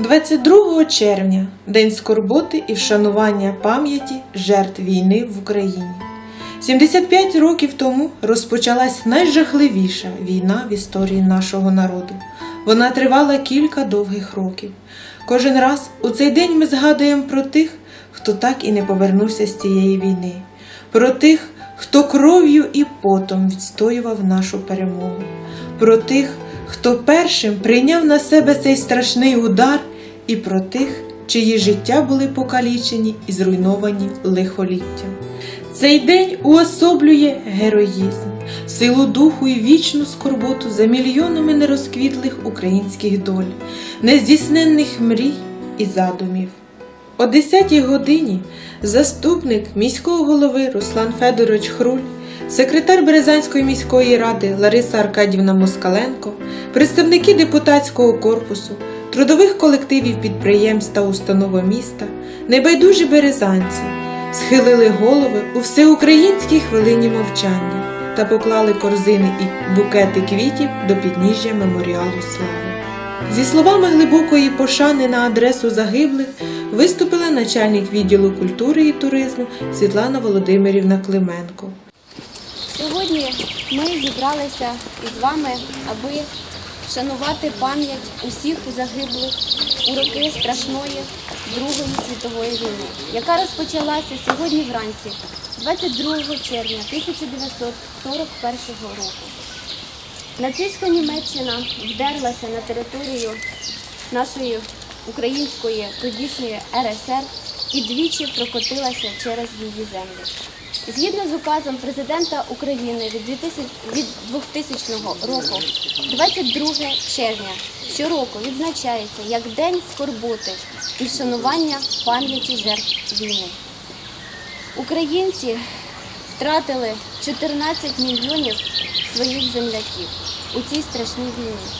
22 червня День скорботи і вшанування пам'яті жертв війни в Україні. 75 років тому розпочалась найжахливіша війна в історії нашого народу. Вона тривала кілька довгих років. Кожен раз у цей день ми згадуємо про тих, хто так і не повернувся з цієї війни, про тих, хто кров'ю і потом відстоював нашу перемогу, про тих, хто першим прийняв на себе цей страшний удар, і про тих, чиї життя були покалічені і зруйновані лихоліттям. Цей день уособлює героїзм, силу духу і вічну скорботу за мільйонами нерозквітлих українських доль, нездійсненних мрій і задумів. О 10-й годині заступник міського голови Руслан Федорович Хруль, секретар Березанської міської ради Лариса Аркадівна Москаленко, представники депутатського корпусу, трудових колективів підприємств та установ міста, небайдужі березанці схилили голови у всеукраїнській хвилині мовчання та поклали корзини і букети квітів до підніжжя меморіалу слави. Зі словами глибокої пошани на адресу загиблих виступила начальник відділу культури і туризму Світлана Володимирівна Клименко. Сьогодні ми зібралися із вами, аби вшанувати пам'ять усіх загиблих у роки страшної Другої світової війни, яка розпочалася сьогодні вранці, 22 червня 1941 року. Нацистська Німеччина вдерлася на територію нашої української тодішньої РСР і двічі прокотилася через її землю. Згідно з указом президента України від 2000 року, 22 червня щороку відзначається як День скорботи і вшанування пам'яті жертв війни. Українці втратили 14 мільйонів своїх земляків у цій страшній війні.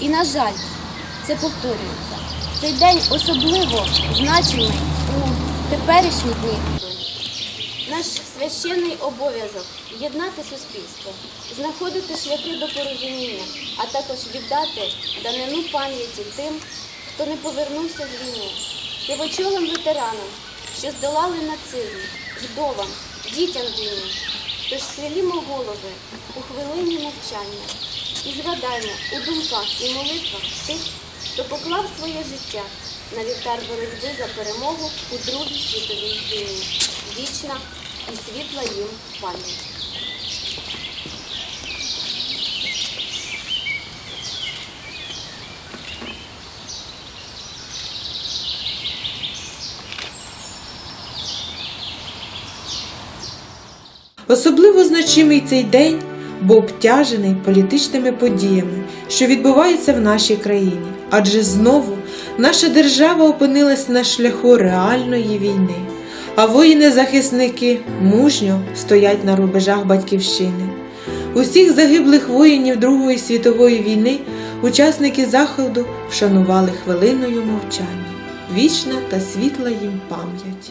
І, на жаль, це повторюється. Цей день особливо значимий у теперішні дні. Наш священний обов'язок єднати суспільство, знаходити шляхи до порозуміння, а також віддати данину пам'яті тим, хто не повернувся з війни, сивочолим ветеранам, що здолали нацизм, вдовам, дітям війни. Тож схилімо голови у хвилині мовчання і згадаймо у думках і молитвах тих, хто поклав своє життя на вівтар боротьби за перемогу у Другій світовій війні. Вічна і світла їм пам'ять. Особливо значимий цей день, бо обтяжений політичними подіями, що відбуваються в нашій країні, адже знову наша держава опинилась на шляху реальної війни, а воїни-захисники мужньо стоять на рубежах батьківщини. Усіх загиблих воїнів Другої світової війни учасники заходу вшанували хвилиною мовчання. Вічна та світла їм пам'ять.